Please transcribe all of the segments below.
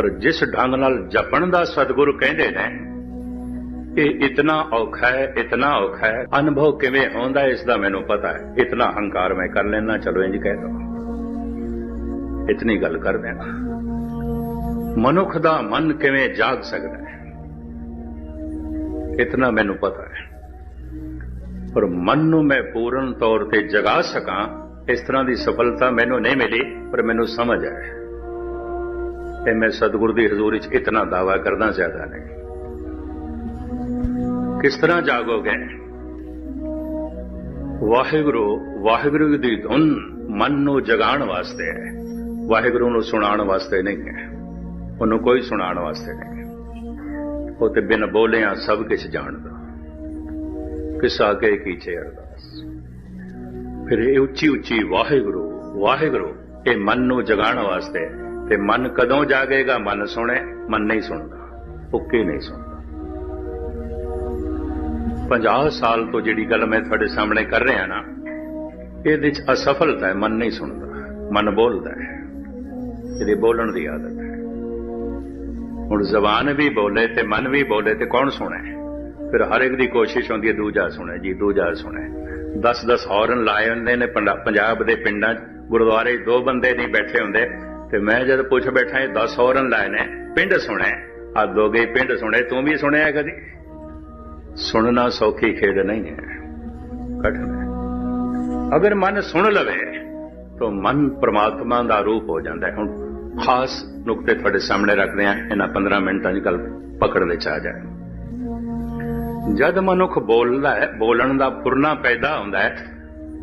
ਪਰ ਜਿਸ ਢੰਗ ਨਾਲ ਜਪਣ ਦਾ ਸਤਿਗੁਰੂ ਕਹਿੰਦੇ ਨੇ, ਇਹ ਇਤਨਾ ਔਖਾ ਹੈ, ਇਤਨਾ ਔਖਾ ਹੈ। ਅਨੁਭਵ ਕਿਵੇਂ ਆਉਂਦਾ ਹੈ, ਇਸ ਦਾ ਮੈਨੂੰ ਪਤਾ ਹੈ। ਇਤਨਾ ਹੰਕਾਰ ਮੈਂ ਕਰ ਲੈਣਾ ਚਲੋ ਇੰਜ ਕਹਿ ਦੋ ਇਤਨੀ ਗੱਲ ਕਰ ਦੇਣਾ। ਮਨੁੱਖ ਦਾ ਮਨ ਕਿਵੇਂ ਜਾਗ ਸਕਦਾ ਹੈ? ਇਤਨਾ ਮੈਨੂੰ ਪਤਾ ਹੈ। ਪਰ ਮਨ ਨੂੰ ਮੈਂ ਪੂਰਨ ਤੌਰ ਤੇ ਜਗਾ ਸਕਾਂ, ਇਸ ਤਰ੍ਹਾਂ ਦੀ ਸਫਲਤਾ ਮੈਨੂੰ ਨਹੀਂ ਮਿਲੀ, ਪਰ ਮੈਨੂੰ ਸਮਝ ਆਇਆ। ਤੇ ਮੈਂ ਸਤਿਗੁਰੂ ਦੀ ਹਜ਼ੂਰੀ 'ਚ ਇਤਨਾ ਦਾਵਾ ਕਰਦਾ ਜ਼ਿਆਦਾ ਨਹੀਂ। ਕਿਸ ਤਰ੍ਹਾਂ ਜਾਗੋਗੇ? ਵਾਹਿਗੁਰੂ ਵਾਹਿਗੁਰੂ ਦੀ ਧੁਨ ਮਨ ਨੂੰ ਜਗਾਉਣ ਵਾਸਤੇ ਹੈ। ਵਾਹਿਗੁਰੂ ਨੂੰ ਸੁਣਾਉਣ ਵਾਸਤੇ ਨਹੀਂ ਹੈ। ਉਹਨੂੰ ਕੋਈ ਸੁਣਾਉਣ ਵਾਸਤੇ ਨਹੀਂ ਹੈ। ਉਹ ਤੇ ਬਿਨ ਬੋਲਿਆਂ ਸਭ ਕੁਝ ਜਾਣਦਾ। ਕਿਸ ਆਗੇ ਕੀਚੇ ਅਰਦਾਸ। ਫਿਰ ਇਹ ਉੱਚੀ ਉੱਚੀ ਵਾਹਿਗੁਰੂ ਵਾਹਿਗੁਰੂ, ਇਹ ਮਨ ਨੂੰ ਜਗਾਉਣ ਵਾਸਤੇ ਹੈ ਤੇ ਮਨ ਕਦੋਂ ਜਾਗੇਗਾ, ਮਨ ਸੁਣੇ, ਮਨ ਨਹੀਂ ਸੁਣਦਾ ਉੱਕੇ ਨਹੀਂ ਸੁਣਦਾ। 50 ਸਾਲ ਤੋਂ ਜਿਹੜੀ ਗੱਲ ਮੈਂ ਤੁਹਾਡੇ ਸਾਹਮਣੇ ਕਰ ਰਿਹਾ ਨਾ, ਇਹਦੇ ਚ ਅਸਫਲਤਾ ਹੈ, ਮਨ ਨਹੀਂ ਸੁਣਦਾ, ਮਨ ਬੋਲਦਾ ਹੈ। ਇਹਦੀ ਬੋਲਣ ਦੀ ਆਦਤ ਹੈ। ਹੁਣ ਜ਼ਬਾਨ ਵੀ ਬੋਲੇ ਤੇ ਮਨ ਵੀ ਬੋਲੇ ਤੇ ਕੌਣ ਸੁਣੇ? ਫਿਰ ਹਰ ਇੱਕ ਦੀ ਕੋਸ਼ਿਸ਼ ਹੁੰਦੀ ਹੈ, ਦੂਜਾ ਸੁਣੇ, ਜੀ ਦੂਜਾ ਸੁਣੇ। 10-10 ਹੌਰਨ ਲਾਏ ਹੁੰਦੇ ਨੇ, ਪੰਡਾ- ਪੰਜਾਬ ਦੇ ਪਿੰਡਾਂ 'ਚ, ਗੁਰਦੁਆਰੇ ਦੋ ਬੰਦੇ ਨਹੀਂ ਬੈਠੇ ਹੁੰਦੇ ਤੇ ਮੈਂ ਜਦ ਪੁੱਛ ਬੈਠਾ ਇਹ 10 ਹੌਰਨ ਲਾਇਨੇ ਪਿੰਡ ਸੁਣੇ ਆ ਦੋਗੇ ਪਿੰਡ ਸੁਣੇ ਤੂੰ ਵੀ ਸੁਣਿਆ ਕਦੀ? ਸੁਣਨਾ ਸੌਖੀ ਖੇਡ ਨਹੀਂ ਹੈ। ਕਠਿਨ ਹੈ। ਅਗਰ ਮਨ ਸੁਣ ਲਵੇ, ਤਾਂ ਮਨ ਪ੍ਰਮਾਤਮਾ ਦਾ ਰੂਪ ਹੋ ਜਾਂਦਾ ਹੈ। ਹੁਣ ਖਾਸ ਨੁਕਤੇ ਤੁਹਾਡੇ ਸਾਹਮਣੇ ਰੱਖਦੇ ਆ ਇਹਨਾਂ 15 ਮਿੰਟਾਂ ਦੀ ਗੱਲ ਪਕੜ ਵਿੱਚ ਆ ਜਾਏ। ਜਦ ਮਨੁੱਖ ਬੋਲਦਾ ਹੈ, ਬੋਲਣ ਦਾ ਪੁਰਨਾ ਪੈਦਾ ਹੁੰਦਾ ਹੈ,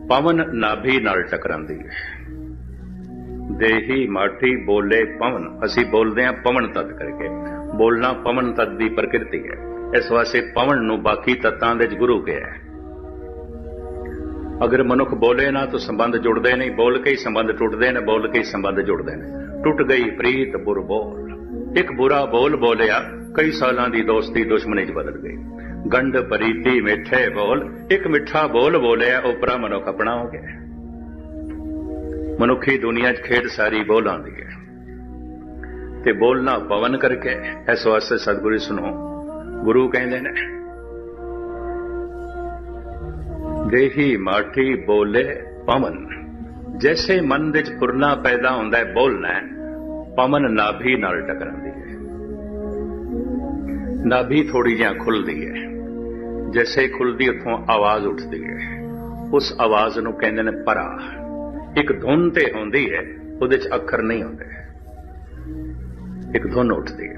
ਪਵਨ ਨਾਭੀ ਨਾਲ ਟਕਰਾਂਦੀ ਹੈ। ਦੇਹੀ ਮਾਠੀ ਬੋਲੇ ਪਵਨ। ਅਸੀਂ ਬੋਲਦੇ ਹਾਂ ਪਵਨ ਤਤ ਕਰਕੇ। ਬੋਲਣਾ ਪਵਨ ਤਤ ਦੀ ਪ੍ਰਕਿਰਤੀ ਹੈ। ਇਸ ਵਾਸਤੇ ਪਵਨ ਨੂੰ ਬਾਕੀ ਤਤਾਂ ਦੇ ਗੁਰੂ ਕਿਹਾ ਹੈ। ਅਗਰ ਮਨੁੱਖ ਬੋਲੇ ਨਾ, ਤਾਂ ਸੰਬੰਧ ਜੁੜਦੇ ਨਹੀਂ। ਬੋਲ ਕੇ ਹੀ ਸੰਬੰਧ ਟੁੱਟਦੇ ਨੇ, ਬੋਲ ਕੇ ਹੀ ਸੰਬੰਧ ਜੁੜਦੇ ਨੇ। ਟੁੱਟ ਗਈ ਪ੍ਰੀਤ ਬੁਰ ਬੋਲ। ਇੱਕ ਬੁਰਾ ਬੋਲ ਬੋਲਿਆ, ਕਈ ਸਾਲਾਂ ਦੀ ਦੋਸਤੀ ਦੁਸ਼ਮਣੀ ਚ ਬਦਲ ਗਈ। ਗੰਢ ਪਰੀਤੀ ਮਿੱਠੇ ਬੋਲ। ਇੱਕ ਮਿੱਠਾ ਬੋਲ ਬੋਲਿਆ ਉਪਰਾ ਮਨੁੱਖ ਆਪਣਾ ਹੋ ਗਿਆ। ਮਨੁੱਖੀ ਦੁਨੀਆ 'ਚ ਖੇਡ ਸਾਰੀ ਬੋਲਾਂ ਦੀ ਹੈ। ਤੇ ਬੋਲਣਾ ਪਵਨ ਕਰਕੇ ਇਸ ਵਾਸਤੇ ਸਤਿਗੁਰੂ ਸੁਣੋ। ਗੁਰੂ ਕਹਿੰਦੇ ਨੇ, ਦੇਹੀ ਮਾਠੀ ਬੋਲੇ ਪਵਨ। ਜੈਸੇ ਮਨ ਵਿੱਚ ਪੁਰਨਾ ਪੈਦਾ ਹੁੰਦਾ ਹੈ ਬੋਲਣਾ, ਪਵਨ ਨਾਭੀ ਨਾਲ ਟਕਰਾਉਂਦੀ ਹੈ। ਨਾਭੀ ਥੋੜੀ ਜਿਹਾ ਖੁੱਲਦੀ ਹੈ। ਜੈਸੇ ਖੁੱਲਦੀ ਉਥੋਂ ਆਵਾਜ਼ ਉੱਠਦੀ ਹੈ। ਉਸ ਆਵਾਜ਼ ਨੂੰ ਕਹਿੰਦੇ ਨੇ ਪਰਾ। ਇੱਕ ਧੁਨ ਤੇ ਹੁੰਦੀ ਹੈ, ਉਹਦੇ ਚ ਅੱਖਰ ਨਹੀਂ ਹੁੰਦੇ। ਇੱਕ ਧੁਨ ਉੱਠਦੀ ਹੈ।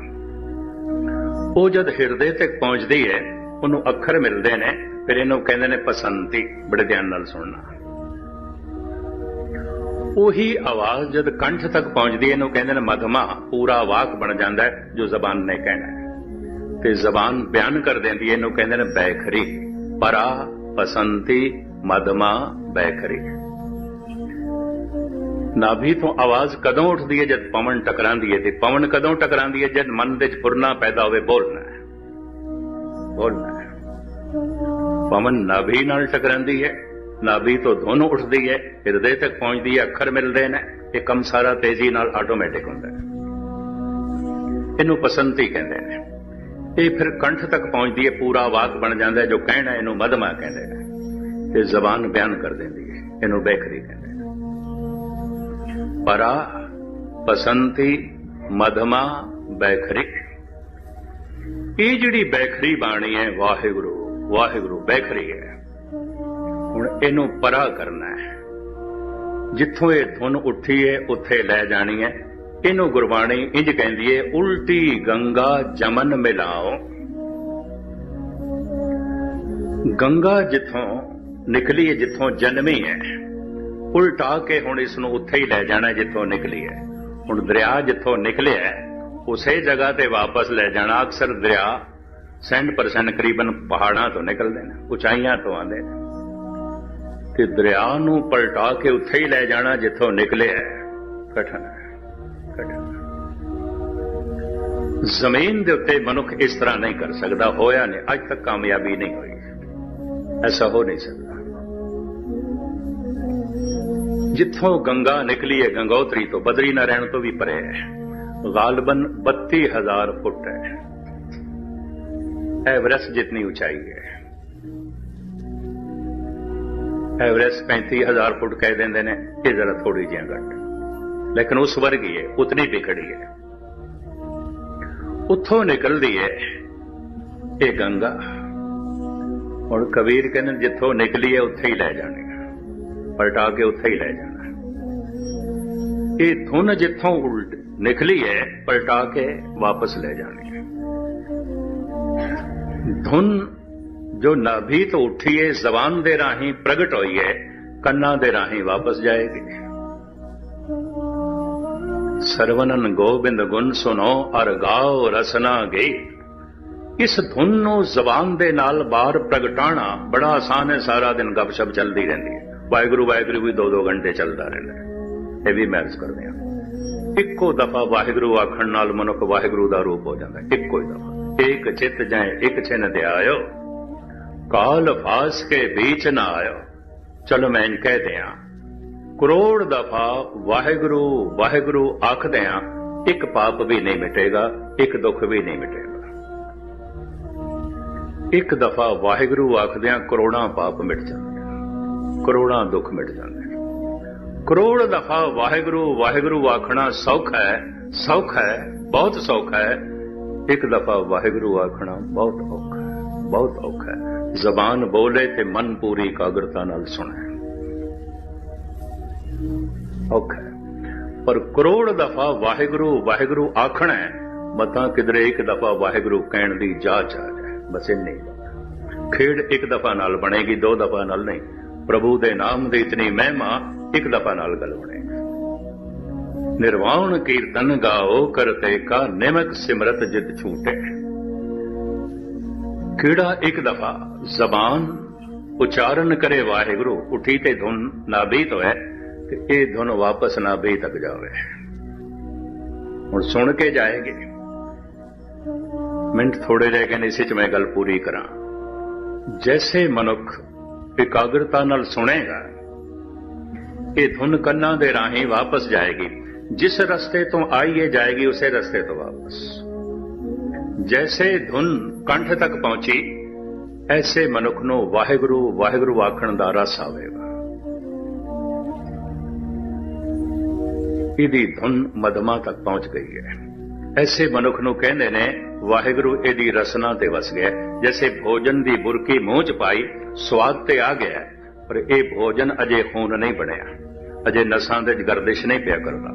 ਉਹ ਜਦ ਹਿਰਦੇ ਤੱਕ ਪਹੁੰਚਦੀ ਹੈ, ਉਹਨੂੰ ਅੱਖਰ ਮਿਲਦੇ ਨੇ, ਫਿਰ ਇਹਨੂੰ ਕਹਿੰਦੇ ਨੇ ਪਸੰਤੀ, ਬੜੇ ਧਿਆਨ ਨਾਲ ਸੁਣਨਾ। ਉਹੀ ਆਵਾਜ਼ ਜਦ ਕੰਠ ਤੱਕ ਪਹੁੰਚਦੀ ਹੈ, ਇਹਨੂੰ ਕਹਿੰਦੇ ਨੇ ਮਧਮਾ, ਪੂਰਾ ਵਾਕ ਬਣ ਜਾਂਦਾ ਹੈ, ਜੋ ਜ਼ਬਾਨ ਨੇ ਕਹਿਣਾ ਤੇ ਜ਼ਬਾਨ ਬਿਆਨ ਕਰ ਦਿੰਦੀ ਹੈ, ਇਹਨੂੰ ਕਹਿੰਦੇ ਨੇ ਬੈਖਰੀ। ਪਰਾ, ਪਸੰਤੀ, ਮਧਮਾ, ਬੈਖਰੀ। ਨਾਭੀ ਤੋਂ ਆਵਾਜ਼ ਕਦੋਂ ਉੱਠਦੀ ਹੈ ਜਦ ਪਵਨ ਟਕਰਾਂਦੀ ਹੈ ਤੇ ਪਵਨ ਕਦੋਂ ਟਕਰਾਂਦੀ ਹੈ ਜਦ ਮਨ ਵਿੱਚ ਫੁਰਨਾ ਪੈਦਾ ਹੋਵੇ? ਬੋਲਣਾ ਹੈ। ਬੋਲਣਾ ਹੈ। ਪਵਨ ਨਾਭੀ ਨਾਲ ਟਕਰਾਂਦੀ ਹੈ। ਨਾਭੀ ਤੋਂ ਧੁਨ ਉੱਠਦੀ ਹੈ। ਹਿਰਦੇ ਤੱਕ ਪਹੁੰਚਦੀ ਹੈ। ਅੱਖਰ ਮਿਲਦੇ ਨੇ। ਇਹ ਕੰਮ ਸਾਰਾ ਤੇਜ਼ੀ ਨਾਲ ਆਟੋਮੈਟਿਕ ਹੁੰਦਾ ਹੈ। ਇਹਨੂੰ ਪਸੰਤੀ ਕਹਿੰਦੇ ਨੇ। ਇਹ ਫਿਰ ਕੰਠ ਤੱਕ ਪਹੁੰਚਦੀ ਹੈ। ਪੂਰਾ ਵਾਕ ਬਣ ਜਾਂਦਾ ਜੋ ਕਹਿਣਾ ਇਹਨੂੰ ਮਧਮਾ ਕਹਿੰਦੇ ਨੇ। ਤੇ ਜ਼ਬਾਨ ਬਿਆਨ ਕਰ ਦਿੰਦੀ ਹੈ। ਇਹਨੂੰ ਬੇਖਰੀ ਕਹਿੰਦੇ ਨੇ। ਪਰਾ ਪਸੰਤੀ ਮਧਮਾ ਬੈਖਰੀ। ਇਹ ਜਿਹੜੀ ਬੈਖਰੀ ਬਾਣੀ ਹੈ, ਵਾਹਿਗੁਰੂ ਵਾਹਿਗੁਰੂ ਬੈਖਰੀ ਹੈ। ਹੁਣ ਇਹਨੂੰ ਪਰਾ ਕਰਨਾ ਹੈ। ਜਿੱਥੋਂ ਇਹ ਧੁਨ ਉੱਠੀ ਹੈ, ਉੱਥੇ ਲੈ ਜਾਣੀ ਹੈ। ਇਹਨੂੰ ਗੁਰਬਾਣੀ ਇੰਜ ਕਹਿੰਦੀ ਹੈ, ਉਲਟੀ ਗੰਗਾ ਜਮਨ ਮਿਲਾਓ। ਗੰਗਾ ਜਿੱਥੋਂ ਨਿਕਲੀ ਹੈ, ਜਿੱਥੋਂ ਜਨਮੀ ਹੈ ਉਲਟਾ ਕੇ ਹੁਣ ਇਸ ਨੂੰ ਉੱਥੇ ਹੀ ਲੈ ਜਾਣਾ ਜਿੱਥੋਂ ਨਿਕਲੀ ਹੈ। ਹੁਣ ਦਰਿਆ ਜਿੱਥੋਂ ਨਿਕਲਿਆ ਹੈ, ਉਸੇ ਜਗ੍ਹਾ ਤੇ ਵਾਪਸ ਲੈ ਜਾਣਾ ਅਕਸਰ ਦਰਿਆ 100% ਕਰੀਬਨ ਪਹਾੜਾਂ ਤੋਂ ਨਿਕਲਦੇ ਨੇ ਉਚਾਈਆਂ ਤੋਂ ਆਉਂਦੇ ਨੇ। ਤੇ ਦਰਿਆ ਨੂੰ ਪਲਟਾ ਕੇ ਉੱਥੇ ਹੀ ਲੈ ਜਾਣਾ ਜਿੱਥੋਂ ਨਿਕਲਿਆ ਹੈ, ਕਠਨ ਕਠਨ ਜ਼ਮੀਨ ਦੇ ਉੱਤੇ ਮਨੁੱਖ ਇਸ ਤਰ੍ਹਾਂ ਨਹੀਂ ਕਰ ਸਕਦਾ ਹੋਇਆ ਨਹੀਂ ਅੱਜ ਤੱਕ ਕਾਮਯਾਬੀ ਨਹੀਂ ਹੋਈ। ਐਸਾ ਹੋ ਨਹੀਂ ਸਕਦਾ। ਜਿੱਥੋਂ ਗੰਗਾ ਨਿਕਲੀ ਹੈ ਗੰਗੋਤਰੀ ਤੋਂ, ਬਦਰੀ ਨਾਰਾਇਣ ਤੋਂ ਵੀ ਪਰੇ ਹੈ ਗਾਲਬਨ 32000 ਫੁੱਟ ਹੈ ਐਵਰੈਸਟ ਜਿੰਨੀ ਉਚਾਈ ਹੈ ਐਵਰੈਸਟ 35000 ਫੁੱਟ ਕਹਿ ਦਿੰਦੇ ਨੇ, ਇਹ ਜ਼ਰਾ ਥੋੜੀ ਜਿਹੀ ਘੱਟ। ਲੇਕਿਨ ਉਸ ਵਰਗੀ ਹੈ ਉਤਨੀ ਟਿਕੜੀ ਹੈ ਉੱਥੋਂ ਨਿਕਲਦੀ ਹੈ ਇਹ ਗੰਗਾ। ਹੁਣ ਕਬੀਰ ਕਹਿੰਦੇ ਜਿੱਥੋਂ ਨਿਕਲੀ ਹੈ ਉੱਥੇ ਹੀ ਲੈ ਜਾਣੀ। ਪਲਟਾ ਕੇ ਉੱਥੇ ਹੀ ਲੈ ਜਾਣਾ। ਇਹ ਧੁਨ ਜਿੱਥੋਂ ਉਲਟ ਨਿਕਲੀ ਹੈ, ਪਲਟਾ ਕੇ ਵਾਪਸ ਲੈ ਜਾਣੀ ਹੈ। ਧੁਨ ਜੋ ਨਾਭੀ ਤੋਂ ਉੱਠੀ ਹੈ, ਜ਼ਬਾਨ ਦੇ ਰਾਹੀਂ ਪ੍ਰਗਟ ਹੋਈ ਹੈ, ਕੰਨਾਂ ਦੇ ਰਾਹੀਂ ਵਾਪਸ ਜਾਏਗੀ। ਸਰਵਨਨ ਗੋਬਿੰਦ ਗੁਣ ਸੁਨੋ, ਅਰ ਗਾਓ ਰਸਨਾ ਗਈ। ਇਸ ਧੁਨ ਨੂੰ ਜ਼ਬਾਨ ਦੇ ਨਾਲ ਬਾਹਰ ਪ੍ਰਗਟਾਣਾ ਬੜਾ ਆਸਾਨ ਹੈ, ਸਾਰਾ ਦਿਨ ਗੱਪਸ਼ਪ ਚੱਲਦੀ ਰਹਿੰਦੀ ਹੈ। ਵਾਹਿਗੁਰੂ ਵਾਹਿਗੁਰੂ ਵੀ 2-2 ਘੰਟੇ ਚੱਲਦਾ ਰਹਿੰਦਾ ਇਹ ਵੀ ਮਹਿਸੂਸ ਕਰਦੇ ਆ ਇੱਕੋ ਦਫਾ ਵਾਹਿਗੁਰੂ ਆਖਣ ਨਾਲ ਮਨੁੱਖ ਵਾਹਿਗੁਰੂ ਦਾ ਰੂਪ ਹੋ ਜਾਂਦਾ ਇੱਕੋ ਹੀ ਦਫਾ। ਇੱਕ ਚਿੱਤ ਜਾਏ ਇੱਕ ਛਿਨ ਤੇ ਆਇਓ। ਕਾਲ ਫਾਸ ਕੇ ਵਿੱਚ ਨਾ ਆਇਓ। ਚਲੋ ਮੈਂ ਕਹਿ ਦਿਆਂ। ਕਰੋੜ ਦਫਾ ਵਾਹਿਗੁਰੂ ਵਾਹਿਗੁਰੂ ਆਖਦੇ ਆ ਇੱਕ ਪਾਪ ਵੀ ਨਹੀਂ ਮਿਟੇਗਾ, ਇੱਕ ਦੁੱਖ ਵੀ ਨਹੀਂ ਮਿਟੇਗਾ। ਇੱਕ ਦਫਾ ਵਾਹਿਗੁਰੂ ਆਖਦਿਆਂ ਕਰੋੜਾਂ ਪਾਪ ਮਿਟ ਜਾਂਦੇ। ਕਰੋੜਾਂ ਦੁੱਖ ਮਿਟ ਜਾਂਦੇ ਆ ਕਰੋੜ ਦਫਾ ਵਾਹਿਗੁਰੂ ਵਾਹਿਗੁਰੂ ਆਖਣਾ ਸੌਖਾ ਹੈ ਸੌਖਾ ਹੈ, ਬਹੁਤ ਸੌਖਾ ਹੈ। ਇੱਕ ਦਫਾ ਵਾਹਿਗੁਰੂ ਆਖਣਾ ਬਹੁਤ ਔਖਾ ਹੈ, ਬਹੁਤ ਔਖਾ ਹੈ। ਜ਼ਬਾਨ ਬੋਲੇ ਤੇ ਮਨ ਪੂਰੀ ਇਕਾਗਰਤਾ ਨਾਲ ਸੁਣੇ। ਔਖਾ ਪਰ ਕਰੋੜ ਦਫਾ ਵਾਹਿਗੁਰੂ ਵਾਹਿਗੁਰੂ ਆਖਣਾ ਹੈ, ਮਤਾਂ ਕਿਧਰੇ ਇੱਕ ਦਫਾ ਵਾਹਿਗੁਰੂ ਕਹਿਣ ਦੀ ਜਾਚ ਆ ਜਾਏ। ਬਸ ਇੰਨੇ ਖੇਡ ਇੱਕ ਦਫਾ ਨਾਲ ਬਣੇਗੀ, ਦੋ ਦਫਾ ਨਾਲ ਨਹੀਂ। ਪ੍ਰਭੂ ਦੇ ਨਾਮ ਦੀ ਇਤਨੀ ਮਹਿਮਾ ਇੱਕ ਦਫਾ ਨਾਲ ਗੱਲ ਬਣੇਗੀ ਨਿਰਵਾਣ ਕੀਰਤਨ ਗਾਓ ਕਰਤੇ ਕਾ ਨਿਮਕ ਸਿਮਰਤ ਜਿਤ ਛੂਟੇ। ਕਿਹੜਾ ਇੱਕ ਦਫਾ ਜ਼ਬਾਨ ਉਚਾਰਨ ਕਰੇ ਵਾਹਿਗੁਰੂ, ਉਠੀ ਤੇ ਧੁਨ ਨਾਬੀਤ ਹੋਏ ਤੇ ਇਹ ਧੁਨ ਵਾਪਸ ਨਾਭੀ ਤੱਕ ਜਾਵੇ। ਹੁਣ ਸੁਣ ਕੇ ਜਾਏਗੀ। ਮਿੰਟ ਥੋੜੇ ਰਹਿ ਗਏ ਨੇ, ਇਸੇ ਚ ਮੈਂ ਗੱਲ ਪੂਰੀ ਕਰਾਂ। ਜੈਸੇ ਮਨੁੱਖ ਇਕਾਗਰਤਾ ਨਾਲ ਸੁਣੇਗਾ, ਇਹ ਧੁਨ ਕੰਨਾਂ ਦੇ ਰਾਹੀਂ ਵਾਪਸ ਜਾਏਗੀ। ਜਿਸ ਰਸਤੇ ਤੋਂ ਆਈ ਹੈ ਜਾਏਗੀ ਉਸੇ ਰਸਤੇ ਤੋਂ ਵਾਪਸ। ਜੈਸੇ ਧੁਨ ਕੰਠ ਤੱਕ ਪਹੁੰਚੀ, ਐਸੇ ਮਨੁੱਖ ਨੂੰ ਵਾਹਿਗੁਰੂ ਵਾਹਿਗੁਰੂ ਆਖਣ ਦਾ ਰਸ ਆਵੇਗਾ। ਇਹਦੀ ਧੁਨ ਮਦਮਾ ਤੱਕ ਪਹੁੰਚ ਗਈ ਹੈ। ਐਸੇ ਮਨੁੱਖ ਨੂੰ ਕਹਿੰਦੇ ਨੇ, ਵਾਹਿਗੁਰੂ ਇਹਦੀ ਰਸਨਾ ਤੇ ਵਸ ਗਿਆ। ਜੈਸੇ ਭੋਜਨ ਦੀ ਬੁਰਕੀ ਮੂੰਹ ਚ ਪਾਈ, ਸਵਾਦ ਤੇ ਆ ਗਿਆ। ਪਰ ਇਹ ਭੋਜਨ ਅਜੇ ਖੂਨ ਨਹੀਂ ਬਣਿਆ। ਅਜੇ ਨਸਾਂ ਦੇ ਗਰਦਿਸ਼ ਨਹੀਂ ਪਿਆ ਕਰਦਾ।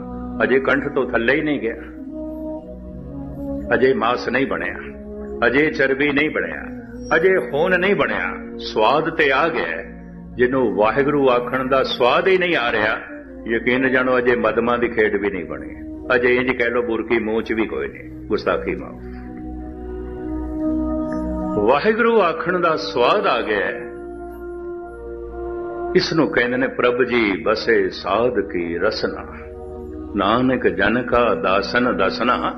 ਅਜੇ ਕੰਠ ਤੋਂ ਥੱਲੇ ਹੀ ਨਹੀਂ ਗਿਆ। ਅਜੇ ਮਾਸ ਨਹੀਂ ਬਣਿਆ। ਅਜੇ ਚਰਬੀ ਨਹੀਂ ਬਣਿਆ। ਅਜੇ ਖੂਨ ਨਹੀਂ ਬਣਿਆ। ਸਵਾਦ ਤੇ ਆ ਗਿਆ। ਜਿਹਨੂੰ ਵਾਹਿਗੁਰੂ ਆਖਣ ਦਾ ਸਵਾਦ ਹੀ ਨਹੀਂ ਆ ਰਿਹਾ, ਯਕੀਨ ਜਾਣੋ ਅਜੇ ਮਦਮਾ ਦੀ ਖੇਡ ਵੀ ਨਹੀਂ ਬਣੀ। ਅਜੇ ਇੰਜ ਕਹਿ ਲੋ ਬੁਰਕੀ ਮੂੰਹ ਚ ਵੀ ਕੋਈ ਨਹੀਂ, ਗੁਸਤਾਖੀ ਮਾਫ। ਵਾਹਿਗੁਰੂ ਆਖਣ ਦਾ ਸਵਾਦ ਆ ਗਿਆ ਹੈ। ਇਸ ਨੂੰ ਕਹਿੰਦੇ ਨੇ ਪ੍ਰਭ ਜੀ, ਬਸੇ ਸਾਧ ਕੀ ਰਸਨਾ। ਨਾਨਕ ਜਨ ਕਾ ਦਾਸਨ ਦਸਨਾ।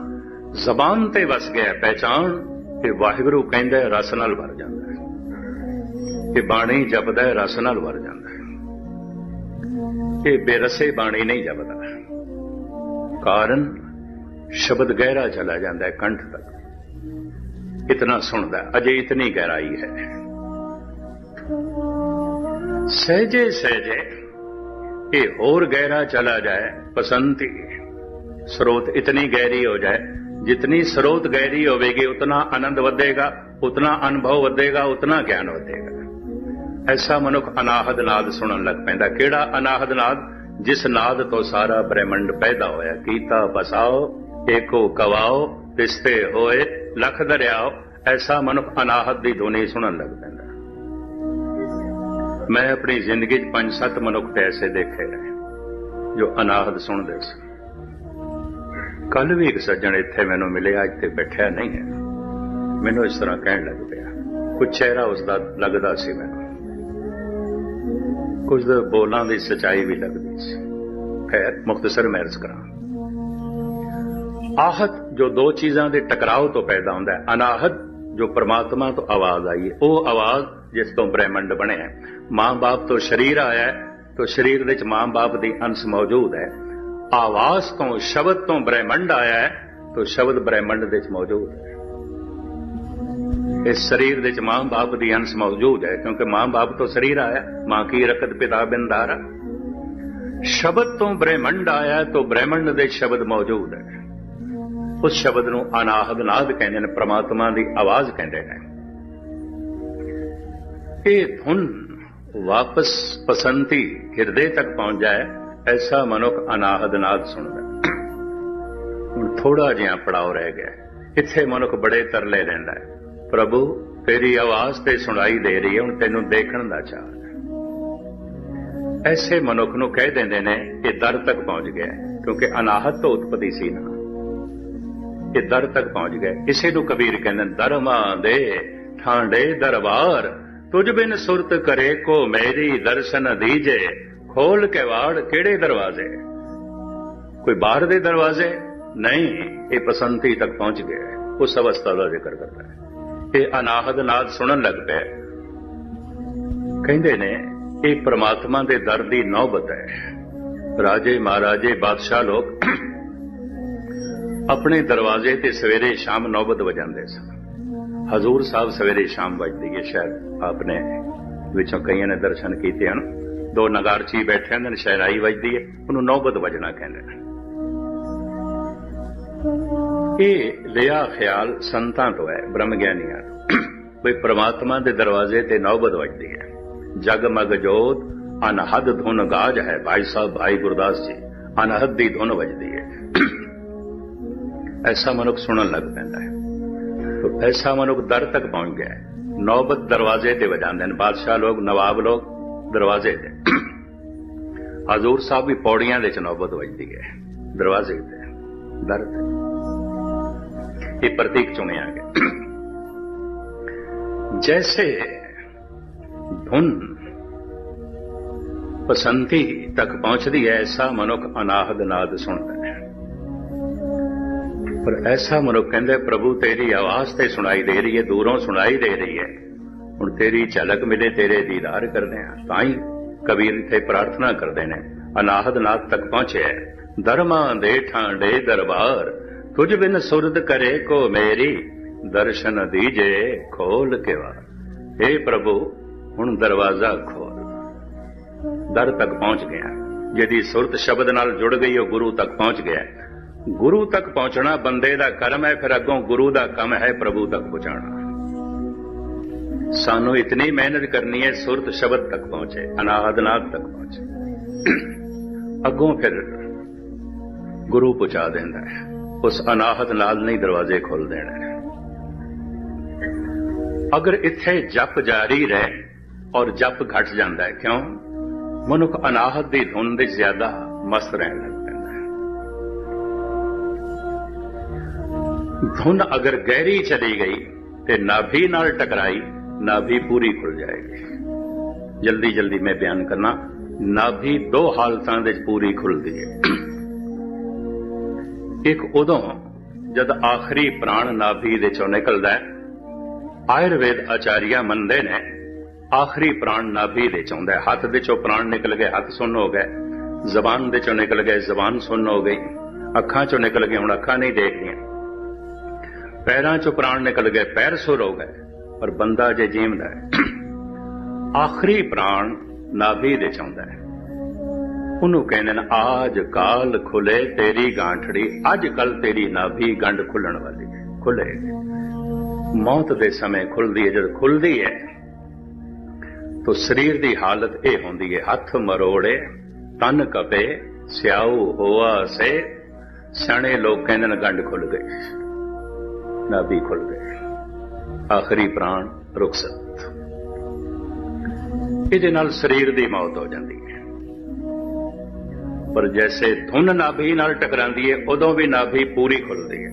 ਜ਼ਬਾਨ ਤੇ ਵਸ ਗਿਆ ਪਹਿਚਾਨ ਕਿ ਵਾਹਿਗੁਰੂ ਕਹਿੰਦਾ ਰਸ ਨਾਲ ਭਰ ਜਾਂਦਾ ਹੈ। ਕਿ ਬਾਣੀ ਜਪਦਾ ਰਸ ਨਾਲ ਭਰ ਜਾਂਦਾ ਹੈ। ਇਹ ਬੇਰਸੇ ਬਾਣੀ ਨਹੀਂ ਜਪਦਾ। ਕਾਰਨ ਸ਼ਬਦ ਗਹਿਰਾ ਚਲਾ ਜਾਂਦਾ ਹੈ ਕੰਠ ਤੱਕ ਇਤਨਾ ਸੁਣਦਾ ਹੈ, ਅਜੇ ਇਤਨੀ ਗਹਿਰਾਈ ਹੈ ਸਹਜੇ ਸਹਜੇ ਇਹ ਹੋਰ ਗਹਿਰਾ ਚਲਾ ਜਾਏ ਪਸੰਤੀ स्रोत इतनी गहरी हो जाए जितनी स्रोत गहरी होवेगी उतना आनंद ਵਧੇਗਾ उतना अनुभव ਵਧੇਗਾ उतना ਗਿਆਨ ਵਧੇਗਾ ਐਸਾ ਮਨੁੱਖ ਅਨਾਹਦ ਨਾਦ ਸੁਣਨ ਲੱਗ ਪੈਂਦਾ ਕਿਹੜਾ ਅਨਾਹਦ ਨਾਦ ਜਿਸ ਨਾਦ ਤੋਂ ਸਾਰਾ ਬ੍ਰਹਿਮੰਡ ਪੈਦਾ ਹੋਇਆ, ਕੀਤਾ ਬਸਾਓ ਏਕੋ, ਕਵਾਓ ਪਿਸਤੇ ਹੋਏ, ਲਖ ਦਰਿਆਓ, ਐਸਾ ਮਨੁੱਖ ਅਨਾਹਤ ਦੀ ਧੁਨੀ ਸੁਣਨ ਲੱਗ ਪੈਂਦਾ। ਮੈਂ ਆਪਣੀ ਜ਼ਿੰਦਗੀ 'ਚ ਪੰਜ ਸੱਤ ਮਨੁੱਖ ਤੇ ਐਸੇ ਦੇਖੇ ਨੇ ਜੋ ਅਨਾਹਦ ਸੁਣਦੇ ਸੀ। ਕੱਲ ਵੀ ਇੱਕ ਸੱਜਣ ਇੱਥੇ ਮੈਨੂੰ ਮਿਲਿਆ, ਅੱਜ ਤੇ ਬੈਠਿਆ ਨਹੀਂ ਹੈ। ਮੈਨੂੰ ਇਸ ਤਰ੍ਹਾਂ ਕਹਿਣ ਲੱਗ ਪਿਆ ਕੁਝ ਚਿਹਰਾ ਉਸ ਦਾ ਲੱਗਦਾ ਸੀ ਮੈਨੂੰ। ਕੁਝ ਦੇ ਬੋਲਾਂ ਦੀ ਸਚਾਈ ਵੀ ਲੱਗਦੀ ਸੀ। ਖੈਰ ਮੁਖਤਸਰ ਮੈਂ ਕਰਾਂ। ਆਹਤ ਜੋ ਦੋ ਚੀਜ਼ਾਂ ਦੇ ਟਕਰਾਓ ਤੋਂ ਪੈਦਾ ਹੁੰਦਾ ਹੈ ਅਨਾਹਤ ਜੋ ਪ੍ਰਮਾਤਮਾ ਤੋਂ ਆਵਾਜ਼ ਆਈ ਹੈ ਉਹ ਆਵਾਜ਼ ਜਿਸ ਤੋਂ ਬ੍ਰਹਿਮੰਡ ਬਣਿਆ ਹੈ। ਮਾਂ-ਬਾਪ ਤੋਂ ਸਰੀਰ ਆਇਆ ਹੈ, ਤਾਂ ਸਰੀਰ ਵਿੱਚ ਮਾਂ-ਬਾਪ ਦੀ ਅੰਸ਼ ਮੌਜੂਦ ਹੈ। ਆਵਾਜ਼ ਤੋਂ ਸ਼ਬਦ ਤੋਂ ਬ੍ਰਹਿਮੰਡ ਆਇਆ ਹੈ ਤਾਂ ਸ਼ਬਦ ਬ੍ਰਹਿਮੰਡ ਵਿੱਚ ਮੌਜੂਦ ਹੈ। ਇਸ ਸਰੀਰ ਵਿੱਚ ਮਾਂ-ਬਾਪ ਦੀ ਅੰਸ਼ ਮੌਜੂਦ ਹੈ, ਕਿਉਂਕਿ ਮਾਂ-ਬਾਪ ਤੋਂ ਸਰੀਰ ਆਇਆ, ਮਾਂ ਕੀ ਰਕਤ ਪਿਤਾ ਬਿੰਦਾਰਾ ਸ਼ਬਦ ਤੋਂ ਬ੍ਰਹਿਮੰਡ ਆਇਆ, ਤਾਂ ਬ੍ਰਹਿਮੰਡ ਦੇ ਸ਼ਬਦ ਮੌਜੂਦ ਹੈ। ਉਸ ਸ਼ਬਦ ਨੂੰ ਅਨਾਹਦ ਨਾਦ ਕਹਿੰਦੇ ਨੇ, ਪ੍ਰਮਾਤਮਾ ਦੀ ਆਵਾਜ਼ ਕਹਿੰਦੇ ਨੇ। ਇਹ ਧੁਨ ਵਾਪਸ ਪਸੰਤੀ ਹਿਰਦੇ ਤੱਕ ਪਹੁੰਚ ਜਾਏ, ਐਸਾ ਮਨੁੱਖ ਅਨਾਹਦ ਨਾਦ ਸੁਣਦਾ ਹੁਣ ਥੋੜਾ ਜਿਹਾ ਪੜਾਉ ਰਹਿ ਗਿਆ ਇੱਥੇ ਮਨੁੱਖ ਬੜੇ ਤਰਲੇ ਲੈਂਦਾ ਹੈ। ਪ੍ਰਭੂ ਤੇਰੀ ਆਵਾਜ਼ ਤੇ ਸੁਣਾਈ ਦੇ ਰਹੀ ਹੈ ਹੁਣ ਤੈਨੂੰ ਦੇਖਣ ਦਾ ਚਾਹ। ਐਸੇ ਮਨੁੱਖ ਨੂੰ ਕਹਿ ਦਿੰਦੇ ਨੇ ਕਿ ਦਰ ਤੱਕ ਪਹੁੰਚ ਗਿਆ ਕਿਉਂਕਿ ਅਨਾਹਤ ਤੋਂ ਉਤਪਤੀ ਸੀ ਨਾ। ਇਹ ਦਰ ਤੱਕ ਪਹੁੰਚ ਗਏ ਇਸੇ ਨੂੰ ਕਬੀਰ ਕਹਿੰਦੇ ਨੇ, ਦਰਮਾਂ ਦੇ ਠਾਂਡੇ ਦਰਬਾਰ ਤੁਝ ਬਿਨ ਸੁਰਤ ਕਰੇ ਕੋ ਮੇਰੀ ਦਰਸ਼ਨ ਦੀਜੇ ਖੋਲ ਕੇ ਕਿਹੜੇ ਦਰਵਾਜ਼ੇ? ਕੋਈ ਬਾਹਰ ਦੇ ਦਰਵਾਜ਼ੇ? ਨਹੀਂ ਇਹ ਪਸੰਤੀ ਤੱਕ ਪਹੁੰਚ ਗਿਆ ਉਸ ਅਵਸਥਾ ਦਾ ਜ਼ਿਕਰ ਕਰਦਾ ਹੈ। ਇਹ ਅਨਾਹਦ ਨਾਦ ਸੁਣਨ ਲੱਗ ਪਿਆ ਕਹਿੰਦੇ ਨੇ, ਇਹ ਪ੍ਰਮਾਤਮਾ ਦੇ ਦਰ ਦੀ ਨੌਬਤ ਹੈ। ਰਾਜੇ ਮਹਾਰਾਜੇ, ਬਾਦਸ਼ਾਹ ਲੋਕ ਆਪਣੇ ਦਰਵਾਜ਼ੇ ਤੇ ਸਵੇਰੇ ਸ਼ਾਮ ਨੌਬਤ ਵਜਾਉਂਦੇ ਸਨ। ਹਜ਼ੂਰ ਸਾਹਿਬ ਸਵੇਰੇ ਸ਼ਾਮ ਵੱਜਦੀ ਹੈ, ਸ਼ਾਇਦ ਆਪਨੇ ਵਿੱਚੋਂ ਕਈਆਂ ਨੇ ਦਰਸ਼ਨ ਕੀਤੇ ਹਨ। ਦੋ ਨਗਾਰਚੀ ਬੈਠੇ ਹੁੰਦੇ ਨੇ ਸ਼ਹਿਨਾਈ ਵੱਜਦੀ ਹੈ, ਉਹਨੂੰ ਨੌਬਤ ਵਜਣਾ ਕਹਿੰਦੇ ਨੇ। ਇਹ ਲਿਆ ਖਿਆਲ ਸੰਤਾਂ ਤੋਂ ਹੈ, ਬ੍ਰਹਮ ਗਿਆਨੀਆਂ ਤੋਂ। ਵੀ ਪ੍ਰਮਾਤਮਾ ਦੇ ਦਰਵਾਜ਼ੇ ਤੇ ਨੌਬਤ ਵੱਜਦੀ ਹੈ। ਜਗਮਗ ਜੋਤ, ਅਨਹਦ ਧੁਨ ਗਾਜ ਹੈ। ਭਾਈ ਸਾਹਿਬ, ਭਾਈ ਗੁਰਦਾਸ ਜੀ, ਅਨਹਦ ਦੀ ਧੁਨ ਵੱਜਦੀ ਹੈ। ਐਸਾ ਮਨੁੱਖ ਸੁਣਨ ਲੱਗ ਪੈਂਦਾ ਹੈ। ਤੋ ਐਸਾ ਮਨੁੱਖ ਦਰ ਤੱਕ ਪਹੁੰਚ ਗਿਆ ਹੈ। ਨੌਬਤ ਦਰਵਾਜ਼ੇ ਤੇ ਵਜਾਉਂਦੇ ਨੇ ਬਾਦਸ਼ਾਹ ਲੋਕ, ਨਵਾਬ ਲੋਕ, ਦਰਵਾਜ਼ੇ ਤੇ। ਹਜ਼ੂਰ ਸਾਹਿਬ ਵੀ ਪੌੜੀਆਂ ਦੇ ਚ ਨੌਬਤ ਵੱਜਦੀ ਹੈ। ਦਰਵਾਜ਼ੇ ਤੇ। ਦਰ ਤੇ। ਇਹ ਪ੍ਰਤੀਕ ਚੁਣਿਆ ਗਿਆ। ਜੈਸੇ ਧੁਨ ਪਸੰਤੀ ਤੱਕ ਪਹੁੰਚਦੀ ਹੈ, ਐਸਾ ਮਨੁੱਖ ਅਨਾਹਦ ਨਾਦ ਸੁਣਦਾ ਹੈ। ਪਰ ਐਸਾ ਮਨੁੱਖ ਕਹਿੰਦੇ, ਪ੍ਰਭੂ, ਤੇਰੀ ਆਵਾਜ਼ ਤੇ ਸੁਣਾਈ ਦੇ ਰਹੀ ਹੈ, ਦੂਰੋਂ ਸੁਣਾਈ ਦੇ ਰਹੀ ਹੈ। ਹੁਣ ਤੇਰੀ ਝਲਕ ਮਿਲੇ, ਤੇਰੇ ਦੀਦਾਰ ਕਰਦੇ ਆ ਤਾਂ ਹੀ ਕਬੀਰ ਇੱਥੇ ਪ੍ਰਾਰਥਨਾ ਕਰਦੇ ਨੇ, ਅਨਾਹਦ ਨਾਦ ਤੱਕ ਪਹੁੰਚਿਆ ਦਰਮਾਂ ਦੇ ਠਾਂਡੇ ਦਰਬਾਰ ਤੁਝ ਬਿਨ ਸੁਰਦ ਕਰੇ ਕੋ ਮੇਰੀ ਦਰਸ਼ਨ ਦੀਜੇ ਖੋਲ ਕੇ ਵਾ ਏ ਪ੍ਰਭੂ ਹੁਣ ਦਰਵਾਜ਼ਾ ਖੋਲ ਦਰ ਤੱਕ ਪਹੁੰਚ ਗਿਆ। ਜਿਹਦੀ ਸੁਰਤ ਸ਼ਬਦ ਨਾਲ ਜੁੜ ਗਈ, ਉਹ ਗੁਰੂ ਤੱਕ ਪਹੁੰਚ ਗਿਆ। ਗੁਰੂ ਤੱਕ ਪਹੁੰਚਣਾ ਬੰਦੇ ਦਾ ਕਰਮ ਹੈ, ਫਿਰ ਅੱਗੋਂ ਗੁਰੂ ਦਾ ਕੰਮ ਹੈ ਪ੍ਰਭੂ ਤੱਕ ਪਹੁੰਚਾਉਣਾ। ਸਾਨੂੰ ਇਤਨੀ ਮਿਹਨਤ ਕਰਨੀ ਹੈ, ਸੁਰਤ ਸ਼ਬਦ ਤੱਕ ਪਹੁੰਚੇ ਅਨਾਹਦ ਨਾਦ ਤੱਕ ਪਹੁੰਚੇ। ਅੱਗੋਂ ਫਿਰ ਗੁਰੂ ਪਹੁੰਚਾ ਦਿੰਦਾ ਹੈ। ਉਸ ਅਨਾਹਤ ਨਾਲ ਨਹੀਂ ਦਰਵਾਜ਼ੇ ਖੋਲ ਦੇਣੇ। ਅਗਰ ਇੱਥੇ ਜਪ ਜਾਰੀ ਰਹੇ ਔਰ ਜਪ ਘਟ ਜਾਂਦਾ ਹੈ, ਕਿਉਂ? ਮਨੁੱਖ ਅਨਾਹਤ ਦੀ ਧੁਨ ਦੇ ਜ਼ਿਆਦਾ ਮਸਤ ਰਹਿਣ ਲੱਗ ਪੈਂਦਾ ਹੈ। ਧੁਨ ਅਗਰ ਗਹਿਰੀ ਚਲੀ ਗਈ ਤੇ ਨਾਭੀ ਨਾਲ ਟਕਰਾਈ, ਨਾਭੀ ਪੂਰੀ ਖੁੱਲ ਜਾਏਗੀ। ਜਲਦੀ ਜਲਦੀ ਮੈਂ ਬਿਆਨ ਕਰਨਾ, ਨਾਭੀ ਦੋ ਹਾਲਤਾਂ ਵਿੱਚ ਪੂਰੀ ਖੁੱਲਦੀ ਹੈ। ਇੱਕ ਉਦੋਂ ਜਦ ਆਖਰੀ ਪ੍ਰਾਣ ਨਾਭੀ ਦੇ ਚੋਂ ਨਿਕਲਦਾ ਹੈ, ਆਯੁਰਵੇਦ ਆਚਾਰੀਆ ਮੰਨਦੇ ਨੇ, ਆਖਰੀ ਪ੍ਰਾਣ ਨਾਭੀ ਦੇ ਚੋਂ ਹੈ। ਹੱਥ ਦੇ ਚੋਂ ਪ੍ਰਾਣ ਨਿਕਲ ਗਏ, ਹੱਥ ਸੁੰਨ ਹੋ ਗਏ, ਜ਼ਬਾਨ ਦੇ ਚੋਂ ਨਿਕਲ ਗਏ, ਜ਼ਬਾਨ ਸੁੰਨ ਹੋ ਗਈ, ਅੱਖਾਂ ਚੋਂ ਨਿਕਲ ਗਏ ਹੁਣ ਅੱਖਾਂ ਨਹੀਂ ਦੇਖਦੀਆਂ ਪੈਰਾਂ ਚੋਂ ਪ੍ਰਾਣ ਨਿਕਲ ਗਏ, ਪੈਰ ਸੁਰ ਹੋ ਗਏ, ਪਰ ਬੰਦਾ ਜੇ ਜੀਵਦਾ ਹੈ, ਆਖਰੀ ਪ੍ਰਾਣ ਨਾਭੀ ਦੇ ਚਾਹੁੰਦਾ ਹੈ। ਉਹਨੂੰ ਕਹਿੰਦੇ ਨੇ, ਆਜ ਕਾਲ ਖੁੱਲੇ ਤੇਰੀ ਗਾਂਠੜੀ, ਅੱਜ ਕੱਲ ਤੇਰੀ ਨਾਭੀ ਗੰਢ ਖੁੱਲਣ ਵਾਲੀ ਹੈ। ਖੁੱਲੇ ਮੌਤ ਦੇ ਸਮੇਂ ਖੁੱਲਦੀ ਹੈ, ਜਦ ਖੁੱਲਦੀ ਹੈ, ਤਾਂ ਸਰੀਰ ਦੀ ਹਾਲਤ ਇਹ ਹੁੰਦੀ ਹੈ, ਹੱਥ ਮਰੋੜੇ, ਤਨ ਕਪੇ, ਸਿਆਉ ਹੋਆ ਸੇ, ਸਿਆਣੇ ਲੋਕ ਕਹਿੰਦੇ ਨੇ ਗੰਢ ਖੁੱਲ ਗਈ ਨਾਭੀ ਖੁੱਲ ਗਈ ਆਖਰੀ ਪ੍ਰਾਣ ਰੁਖਸਤ। ਇਹਦੇ ਨਾਲ ਸਰੀਰ ਦੀ ਮੌਤ ਹੋ ਜਾਂਦੀ ਹੈ। ਪਰ ਜੈਸੇ ਧੁਨ ਨਾਭੀ ਨਾਲ ਟਕਰਾਂਦੀ ਹੈ ਉਦੋਂ ਵੀ ਨਾਭੀ ਪੂਰੀ ਖੁੱਲਦੀ ਹੈ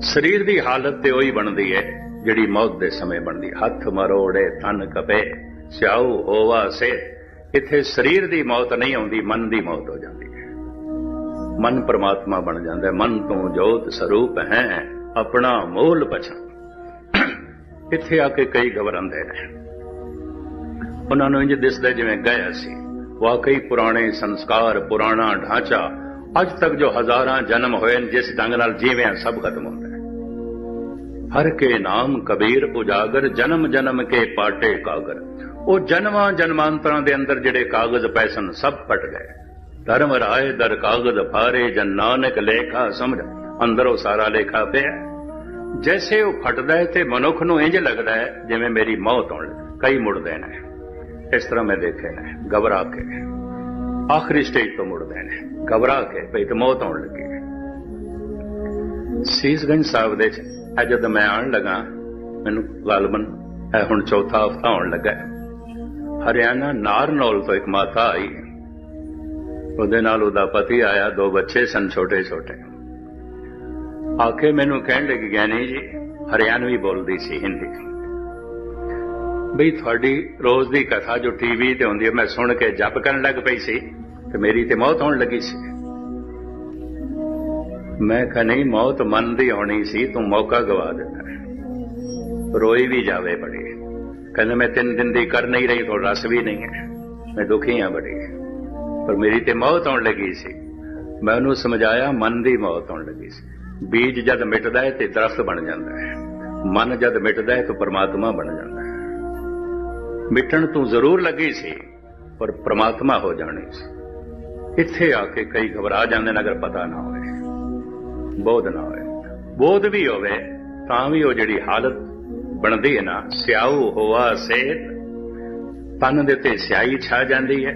ਸਰੀਰ ਦੀ ਹਾਲਤ ਤੇ ਉਹੀ ਬਣਦੀ ਹੈ ਜਿਹੜੀ ਮੌਤ ਦੇ ਸਮੇਂ ਬਣਦੀ ਹੈ ਹੱਥ ਮਰੋੜੇ, ਤਨ ਕਪੇ, ਸਿਆਉ ਹੋਵਾ ਸੇ। ਇੱਥੇ ਸਰੀਰ ਦੀ ਮੌਤ ਨਹੀਂ ਆਉਂਦੀ, ਮਨ ਦੀ ਮੌਤ ਹੋ ਜਾਂਦੀ ਹੈ ਮਨ ਪਰਮਾਤਮਾ ਬਣ ਜਾਂਦਾ ਹੈ ਮਨ ਤੋਂ ਜੋਤ ਸਰੂਪ ਹੈ, ਆਪਣਾ ਮੂਲ ਬਚਨ। ਇੱਥੇ ਆ ਕੇ ਕਈ ਘਬਰਾਉਂਦੇ ਨੇ। ਉਹਨਾਂ ਨੂੰ ਇੰਜ ਦਿਸਦਾ ਜਿਵੇਂ ਗਿਆ ਸੀ। ਵਾਕਈ ਪੁਰਾਣੇ ਸੰਸਕਾਰ, ਪੁਰਾਣਾ ਢਾਂਚਾ, ਅੱਜ ਤੱਕ ਜੋ ਹਜ਼ਾਰਾਂ ਜਨਮ ਹੋਏ ਨੇ, ਜਿਸ ਢੰਗ ਨਾਲ ਜੀਵਿਆ ਸਭ ਖਤਮ ਹੁੰਦਾ ਹੈ। ਹਰ ਕੇ ਨਾਮ ਕਬੀਰ ਉਜਾਗਰ, ਜਨਮ ਜਨਮ ਕੇ ਪਾਟੇ ਕਾਗਰ। ਉਹ ਜਨਮਾਂ ਜਨਮਾਂਤਰਾਂ ਦੇ ਅੰਦਰ ਜਿਹੜੇ ਕਾਗਜ਼ ਪੈਸਨ ਸਭ ਫਟ ਗਏ। ਧਰਮ ਰਾਏ ਦਰ ਕਾਗਜ਼ ਫਾਰੇ ਜਨ ਨਾਨਕ ਲੇਖਾ ਸਮਝ। ਅੰਦਰ ਉਹ ਸਾਰਾ ਲੇਖਾ ਪਿਆ। ਜੈਸੇ ਉਹ ਫਟਦਾ ਹੈ ਤੇ ਮਨੁੱਖ ਨੂੰ ਇੰਜ ਲੱਗਦਾ ਹੈ, ਜਿਵੇਂ ਮੇਰੀ ਮੌਤ ਹੋਣ ਲੱਗੀ, ਕਈ ਮੁੜਦੇ ਨੇ। ਇਸ ਤਰ੍ਹਾਂ ਮੈਂ ਦੇਖੇ ਨੇ, ਘਬਰਾ ਕੇ। ਆਖਰੀ ਸਟੇਜ ਤੋਂ ਮੁੜਦੇ ਨੇ, ਘਬਰਾ ਕੇ, ਭਈ ਤੇ ਮੌਤ ਆਉਣ ਲੱਗੀ। ਸੀਸਗੰਜ ਸਾਹਿਬ ਦੇ ਚ ਜਦ ਮੈਂ ਆਉਣ ਲੱਗਾ, ਮੈਨੂੰ ਗਾਲਬਨ ਇਹ ਹੁਣ ਚੌਥਾ ਹਫਤਾ ਆਉਣ ਲੱਗਾ। ਹਰਿਆਣਾ ਨਾਰਨੌਲ ਤੋਂ ਇੱਕ ਮਾਤਾ ਆਈ। ਉਹਦੇ ਨਾਲ ਉਹਦਾ ਪਤੀ ਆਇਆ, ਦੋ ਬੱਚੇ ਸਨ ਛੋਟੇ ਛੋਟੇ ਆ ਕੇ ਮੈਨੂੰ ਕਹਿਣ ਲੱਗੀ, ਗਿਆਨੀ ਜੀ, ਹਰਿਆਣਵੀ ਬੋਲਦੀ ਸੀ ਹਿੰਦੀ। ਬਈ ਤੁਹਾਡੀ ਰੋਜ਼ ਦੀ ਕਥਾ ਜੋ ਟੀਵੀ ਤੇ ਹੁੰਦੀ ਹੈ, ਮੈਂ ਸੁਣ ਕੇ ਜਪ ਕਰਨ ਲੱਗ ਪਈ ਸੀ ਤੇ ਮੇਰੀ ਤੇ ਮੌਤ ਹੋਣ ਲੱਗੀ ਸੀ। ਮੈਂ ਕਿਹਾ, ਨਹੀਂ, ਮੌਤ ਮਨ ਦੀ ਆਉਣੀ ਸੀ, ਤੂੰ ਮੌਕਾ ਗਵਾ ਦਿੱਤਾ ਰੋਈ ਵੀ ਜਾਵੇ ਬੜੀ ਕਹਿੰਦਾ, ਮੈਂ ਤਿੰਨ ਦਿਨ ਦੀ ਕਰ ਨਹੀਂ ਰਹੀ ਤੋਂ ਰਸ ਵੀ ਨਹੀਂ ਹੈ। ਮੈਂ ਦੁਖੀ ਹਾਂ ਬੜੀ ਪਰ ਮੇਰੀ ਤੇ ਮੌਤ ਆਉਣ ਲੱਗੀ ਸੀ। ਮੈਂ ਉਹਨੂੰ ਸਮਝਾਇਆ, ਮਨ ਦੀ ਮੌਤ ਹੋਣ ਲੱਗੀ ਸੀ। ਬੀਜ ਜਦ ਮਿਟਦਾ ਹੈ ਤੇ ਦਰਖਤ ਬਣ ਜਾਂਦਾ ਹੈ। ਮਨ ਜਦ ਮਿਟਦਾ ਹੈ ਤਾਂ ਪਰਮਾਤਮਾ ਬਣ ਜਾਂਦਾ ਹੈ। ਮਿਟਣ ਤੋਂ ਜ਼ਰੂਰ ਲੱਗੀ ਸੀ, ਪਰ ਪ੍ਰਮਾਤਮਾ ਹੋ ਜਾਣੀ ਸੀ। ਇੱਥੇ ਆ ਕੇ ਕਈ ਘਬਰਾ ਜਾਂਦੇ ਨੇ ਅਗਰ ਪਤਾ ਨਾ ਹੋਵੇ। ਬੋਧ ਨਾ ਹੋਵੇ। ਬੋਧ ਵੀ ਹੋਵੇ, ਤਾਂ ਵੀ ਉਹ ਜਿਹੜੀ ਹਾਲਤ ਬਣਦੀ ਹੈ ਨਾ, ਸਿਆਉ ਹੋਆ ਸੇਤ, ਤਨ ਦੇ ਤੇ ਸਿਆਹੀ ਛਾ ਜਾਂਦੀ ਹੈ।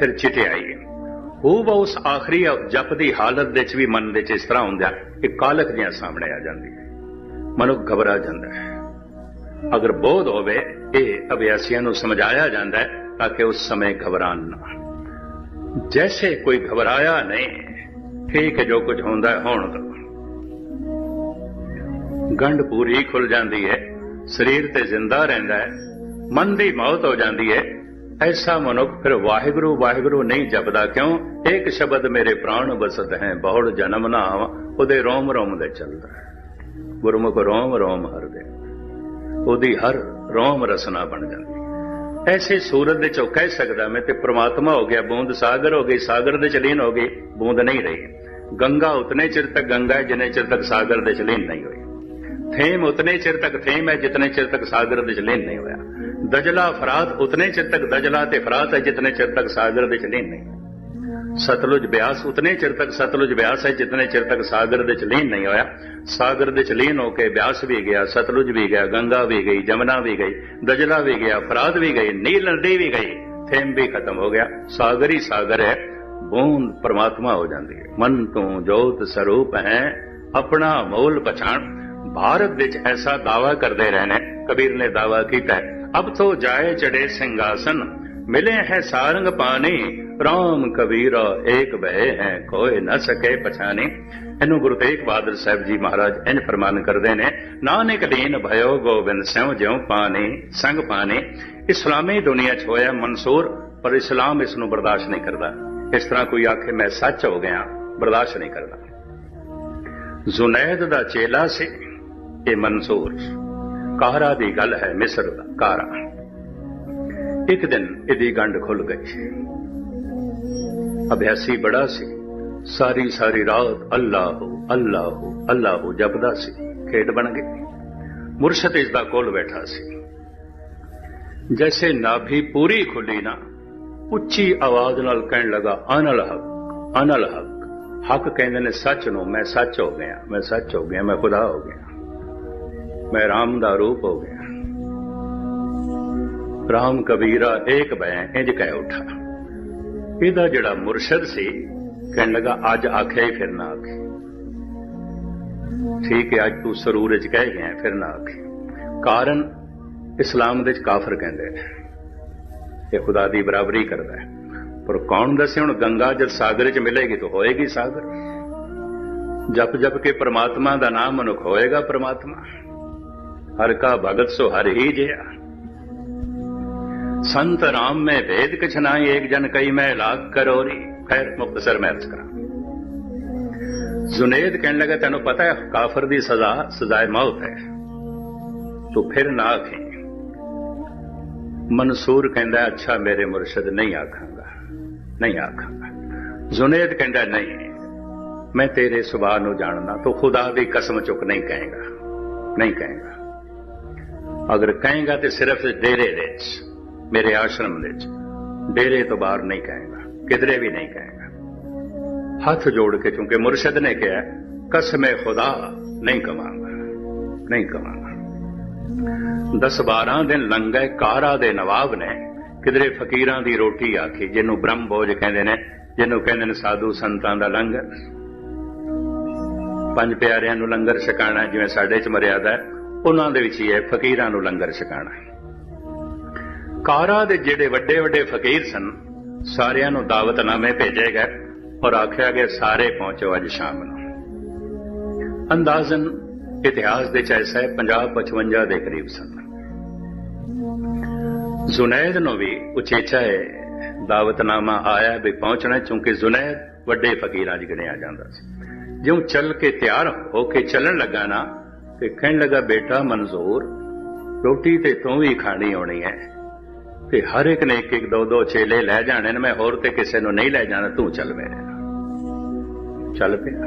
ਫਿਰ ਚਿਟਿਆਈ ਉਹ ਉਸ ਆਖਰੀ ਜਪ ਦੀ ਹਾਲਤ ਵਿੱਚ ਵੀ ਮਨ ਵਿੱਚ ਇਸ ਤਰ੍ਹਾਂ ਹੁੰਦਾ ਕਿ ਕਾਲਕ ਜਿਹਾ ਸਾਹਮਣੇ ਆ ਜਾਂਦੀ ਹੈ। ਮਨੁੱਖ ਘਬਰਾ ਜਾਂਦਾ ਹੈ। ਅਗਰ ਬੋਧ ਹੋਵੇ, ਇਹ ਅਭਿਆਸੀਆਂ ਨੂੰ ਸਮਝਾਇਆ ਜਾਂਦਾ ਹੈ ਤਾਂ ਕਿ ਉਸ ਸਮੇਂ ਘਬਰਾਨ ਨਾ ਜੈਸੇ ਕੋਈ ਘਬਰਾਇਆ ਨਹੀਂ, ਠੀਕ ਜੋ ਕੁਝ ਹੁੰਦਾ ਹੋਣ ਦੋ। ਗੰਢ ਪੂਰੀ ਖੁੱਲ ਜਾਂਦੀ ਹੈ, ਸਰੀਰ ਤੇ ਜ਼ਿੰਦਾ ਰਹਿੰਦਾ ਹੈ, ਮਨ ਦੀ ਮੌਤ ਹੋ ਜਾਂਦੀ ਹੈ। ਐਸਾ ਮਨੁੱਖ ਫਿਰ ਵਾਹਿਗੁਰੂ ਵਾਹਿਗੁਰੂ ਨਹੀਂ ਜਪਦਾ ਕਿਉਂ? ਇੱਕ ਸ਼ਬਦ ਮੇਰੇ ਪ੍ਰਾਣ ਵਸਤ ਹੈ, ਬਹੁੜ ਜਨਮ ਨਾ ਆਵਾਂ ਉਹਦੇ ਰੋਮ ਰੋਮ ਦੇ ਚੱਲਦਾ ਹੈ। ਗੁਰਮੁਖ ਰੋਮ ਰੋਮ ਹਰਦੇ ਉਹਦੀ ਹਰ ਰੋਮ ਰਸਨਾ ਬਣ ਜਾਂਦੀ। ਹੈ। ਐਸੇ ਸੂਰਤ ਦੇ ਚੋਂ ਕਹਿ ਸਕਦਾ ਮੈਂ ਤੇ ਪ੍ਰਮਾਤਮਾ ਹੋ ਗਿਆ, ਬੂੰਦ ਸਾਗਰ ਹੋ ਗਈ, ਸਾਗਰ ਦੇ ਚਲੀਨ ਹੋ ਗਈ, ਬੂੰਦ ਨਹੀਂ ਰਹੀ। ਗੰਗਾ ਉਤਨੇ ਚਿਰ ਤੱਕ ਗੰਗਾ ਹੈ ਜਿੰਨੇ ਚਿਰ ਤੱਕ ਸਾਗਰ ਦੇ ਚਲੀਨ ਨਹੀਂ ਹੋਈ। ਥੇਮ ਉਤਨੇ ਚਿਰ ਤੱਕ ਥੇਮ ਹੈ ਜਿਤਨੇ ਚਿਰ ਤੱਕ ਸਾਗਰ ਦੇ ਚਲੀਨ ਨਹੀਂ ਹੋਇਆ। ਦਜਲਾ ਫਰਾਤ ਉਤਨੇ ਚਿਰ ਤੱਕ ਦਜਲਾ ਤੇ ਫਰਾਤ ਹੈ ਜਿਤਨੇ ਚਿਰ ਤੱਕ ਸਾਗਰ ਦੇ ਚਲੀਨ ਨਹੀਂ ਸਤਲੁਜ ਬਿਆਸ, ਉਤਨੇ ਚਿਰ ਤੱਕ ਸਤਲੁਜ ਬਿਆਸ ਹੈ, ਜਿਤਨੇ ਚਿਰ ਤੱਕ ਸਾਗਰ ਦੇ ਚਲੀਨ ਨਹੀਂ ਹੋਇਆ। ਸਾਗਰ ਦੇ ਚਲੀਨ ਹੋ ਕੇ ਬਿਆਸ ਵੀ ਗਿਆ, ਸਤਲੁਜ ਵੀ ਗਿਆ, ਗੰਗਾ ਵੀ ਗਈ, ਜਮਨਾ ਵੀ ਗਈ, ਦਜਲਾ ਵੀ ਗਿਆ ਫਰਾਤ ਵੀ ਗਈ, ਨੀਲ ਨਦੀ ਵੀ ਗਈ, ਥੇਮ ਵੀ ਖਤਮ ਹੋ ਗਿਆ। ਸਾਗਰ ਹੀ ਸਾਗਰ ਹੈ, ਬੂੰਦ ਪਰਮਾਤਮਾ ਹੋ ਜਾਂਦੀ ਹੈ। ਮਨ ਤੋਂ ਜੋਤ ਸਰੂਪ ਹੈ, ਆਪਣਾ ਮੂਲ ਪਛਾਣ। ਭਾਰਤ ਵਿੱਚ ਐਸਾ ਦਾਵਾ ਕਰਦੇ ਰਹਿਣੇ ਕਬੀਰ ਨੇ ਦਾਵਾ ਕੀਤਾ ਅਬ ਤੋਂ ਜਾਏ ਚੜੇ ਸਿੰਘਾਸਨ, ਮਿਲੇ ਹੈ ਸਾਰੰਗ ਪਾਣੀ ਰਾਮ ਕਬੀਰਾ ਏਕ ਬਹਿ ਹੈ ਕੋਈ ਨਾ ਸਕੇ ਪਛਾਣੇ। ਇਹਨੂੰ ਗੁਰੂ ਤੇਗ ਬਹਾਦਰ ਸਾਹਿਬ ਜੀ ਮਹਾਰਾਜ ਇੰਜ ਫਰਮਾਨ ਕਰਦੇ ਨੇ, ਨਾਨਕ ਲੀਨ ਭਇਓ ਗੋਬਿੰਦ ਸਿਉ ਜਿਉ ਪਾਣੀ, ਸੰਗ ਪਾਣੀ। ਇਸਲਾਮੀ ਦੁਨੀਆ 'ਚ ਹੋਇਆ ਮਨਸੂਰ, ਪਰ ਇਸਲਾਮ ਇਸ ਨੂੰ ਬਰਦਾਸ਼ਤ ਨਹੀਂ ਕਰਦਾ। ਇਸ ਤਰ੍ਹਾਂ ਕੋਈ ਆਖੇ, ਮੈਂ ਸੱਚ ਹੋ ਗਿਆ, ਬਰਦਾਸ਼ਤ ਨਹੀਂ ਕਰਦਾ। ਜ਼ੁਨੈਦ ਦਾ ਚੇਲਾ ਸੀ, ਇਹ ਮਨਸੂਰ। ਕਾਹਰਾ ਦੀ ਗੱਲ ਹੈ ਮਿਸਰ ਦਾ ਕਾਰਾ ਇੱਕ ਦਿਨ ਇਹਦੀ ਗੰਢ ਖੁੱਲ ਗਈ। ਅਭਿਆਸੀ ਬੜਾ ਸੀ। ਸਾਰੀ ਸਾਰੀ ਰਾਤ ਅੱਲਾਹੁ ਅੱਲਾ ਹੋ ਜਪਦਾ ਸੀ। ਖੇਡ ਬਣ ਗਈ। ਮੁਰਸ਼ਦ ਇਸ ਦਾ ਕੋਲ ਬੈਠਾ ਸੀ। ਜੈਸੇ ਨਾਭੀ ਪੂਰੀ ਖੁੱਲੀ ਨਾ, ਉੱਚੀ ਆਵਾਜ਼ ਨਾਲ ਕਹਿਣ ਲੱਗਾ ਅਨਲ ਹਕ ਅਨਲ ਹਕ। ਹੱਕ ਕਹਿੰਦੇ ਨੇ, ਸੱਚ ਨੂੰ, ਮੈਂ ਸੱਚ ਹੋ ਗਿਆ, ਮੈਂ ਸੱਚ ਹੋ ਗਿਆ, ਮੈਂ ਖੁਦਾ ਹੋ ਗਿਆ। ਮੈਂ ਰਾਮ ਦਾ ਰੂਪ ਹੋ ਗਿਆ। ਰਾਮ ਕਬੀਰਾ ਏਕ ਬੈ, ਇੰਜ ਕਹਿ ਉਠਾ। ਇਹਦਾ ਜਿਹੜਾ ਮੁਰਸ਼ਦ ਸੀ, ਕਹਿਣ ਲੱਗਾ, ਅੱਜ ਆਖਿਆ ਹੀ ਫਿਰ ਨਾ ਆਖੇ। ਠੀਕ ਹੈ, ਅੱਜ ਤੂੰ ਸਰੂਰ ਚ ਕਹਿ ਗਿਆ, ਫਿਰ ਨਾ ਆਖੇ। ਕਾਰਨ ਇਸਲਾਮ ਦੇ ਚ ਕਾਫਰ ਕਹਿੰਦੇ ਨੇ। ਇਹ ਖੁਦਾ ਦੀ ਬਰਾਬਰੀ ਕਰਦਾ ਹੈ। ਪਰ ਕੌਣ ਦੱਸੇ, ਹੁਣ ਗੰਗਾ ਜਦ ਸਾਗਰ ਚ ਮਿਲੇਗੀ ਤਾਂ ਹੋਏਗੀ ਸਾਗਰ। ਜਪ ਜਪ ਕੇ ਪ੍ਰਮਾਤਮਾ ਦਾ ਨਾਮ ਮਨੁੱਖ ਹੋਏਗਾ ਪ੍ਰਮਾਤਮਾ। ਹਰ ਕਾ ਭਗਤ ਸੋ ਹਰ ਹੀ ਜਿਆ ਸੰਤ ਰਾਮ ਮੈਂ ਵੇਦ ਕਛ ਨਾਈ ਏਕ ਜਨ ਕਈ ਮੈਂ ਲਾਗ ਕਰੋਰੀ। ਖੈਰ ਮੁਖਤਸਰ ਮੈਂ ਅਰਜ਼ ਕਰਾਂ। ਜ਼ੁਨੈਦ ਕਹਿਣ ਲੱਗਾ, ਤੈਨੂੰ ਪਤਾ ਹੈ, ਕਾਫਰ ਦੀ ਸਜ਼ਾ, ਸਜ਼ਾਏ ਮੌਤ ਹੈ। ਤੂੰ ਫਿਰ ਨਾ ਆਖੇ। ਮਨਸੂਰ ਕਹਿੰਦਾ, ਅੱਛਾ, ਮੇਰੇ ਮੁਰਸ਼ਿਦ, ਨਹੀਂ ਆਖਾਂਗਾ। ਨਹੀਂ ਆਖਾਂਗਾ। ਜੁਨੇਦ ਕਹਿੰਦਾ, ਨਹੀਂ, ਮੈਂ ਤੇਰੇ ਸੁਭਾਅ ਨੂੰ ਜਾਣਦਾ। ਤੂੰ ਖੁਦਾ ਦੀ ਕਸਮ ਚੁੱਕ ਨਹੀਂ ਕਹੇਗਾ। ਨਹੀਂ ਕਹੇਗਾ। ਅਗਰ ਕਹੇਗਾ ਤੇ ਸਿਰਫ ਡੇਰੇ ਦੇ ਵਿੱਚ। ਮੇਰੇ ਆਸ਼ਰਮ ਦੇ ਵਿੱਚ। ਡੇਰੇ ਤੋਂ ਬਾਹਰ ਨਹੀਂ ਕਹੇਗਾ, ਕਿਧਰੇ ਵੀ ਨਹੀਂ ਕਹੇਗਾ। ਹੱਥ ਜੋੜ ਕੇ, ਕਿਉਂਕਿ ਮੁਰਸ਼ਿਦ ਨੇ ਕਿਹਾ, ਕਸਮੇ ਖੁਦਾ, ਨਹੀਂ ਕਵਾਂਗਾ, ਨਹੀਂ ਕਮਾਂਗਾ 10 12 ਦਿਨ ਲੰਘੇ, ਕਾਰਾ ਦੇ ਨਵਾਬ ਨੇ ਕਿਧਰੇ ਫਕੀਰਾਂ ਦੀ ਰੋਟੀ ਆਖੀ, ਜਿਹਨੂੰ ਬ੍ਰਹਮ ਭੋਜ ਕਹਿੰਦੇ ਨੇ, ਜਿਹਨੂੰ ਕਹਿੰਦੇ ਨੇ ਸਾਧੂ ਸੰਤਾਂ ਦਾ ਲੰਗਰ। ਪੰਜ ਪਿਆਰਿਆਂ ਨੂੰ ਲੰਗਰ ਛਕਾਣਾ, ਜਿਵੇਂ ਸਾਡੇ ਚ ਮਰਿਆਦਾ ਉਹਨਾਂ ਦੇ ਵਿੱਚ ਹੀ ਹੈ ਫਕੀਰਾਂ ਨੂੰ ਲੰਗਰ ਛਕਾਣਾ ਕਾਰਾ ਦੇ ਜਿਹੜੇ ਵੱਡੇ ਵੱਡੇ ਫਕੀਰ ਸਨ, ਸਾਰਿਆਂ ਨੂੰ ਦਾਵਤਨਾਮੇ ਭੇਜੇ ਗਏ ਔਰ ਆਖਿਆ ਗਿਆ ਸਾਰੇ ਪਹੁੰਚੋ ਅੱਜ ਸ਼ਾਮ ਨੂੰ। ਅੰਦਾਜ਼ਨ ਇਤਿਹਾਸ ਦੇ ਚ ਹੈ 50 55 ਦੇ ਕਰੀਬ ਸਨ। ਜ਼ੁਨੈਦ ਨੂੰ ਵੀ ਉਚੇਚਾ ਹੈ ਦਾਵਤਨਾਮਾ ਆਇਆ ਵੀ ਪਹੁੰਚਣਾ, ਕਿਉਂਕਿ ਜ਼ੁਨੈਦ ਵੱਡੇ ਫਕੀਰਾਂ 'ਚ ਗਿਣਿਆ ਜਾਂਦਾ ਸੀ। ਜਿਉਂ ਚੱਲ ਕੇ ਤਿਆਰ ਹੋ ਕੇ ਚੱਲਣ ਲੱਗਾ ਨਾ, ਤੇ ਕਹਿਣ ਲੱਗਾ, ਬੇਟਾ, ਮਨਜ਼ੂਰ, ਰੋਟੀ ਤੇ ਤੂੰ ਵੀ ਖਾਣੀ ਹੋਣੀ ਹੈ। ਤੇ ਹਰ ਇੱਕ ਨੇ ਇੱਕ ਇੱਕ ਦੋ ਦੋ ਚੇਲੇ ਲੈ ਜਾਣੇ ਨੇ, ਮੈਂ ਹੋਰ ਤੇ ਕਿਸੇ ਨੂੰ ਨਹੀਂ ਲੈ ਜਾਣਾ, ਤੂੰ ਚੱਲ ਮੇਰੇ ਨਾਲ। ਚੱਲ ਪਿਆ।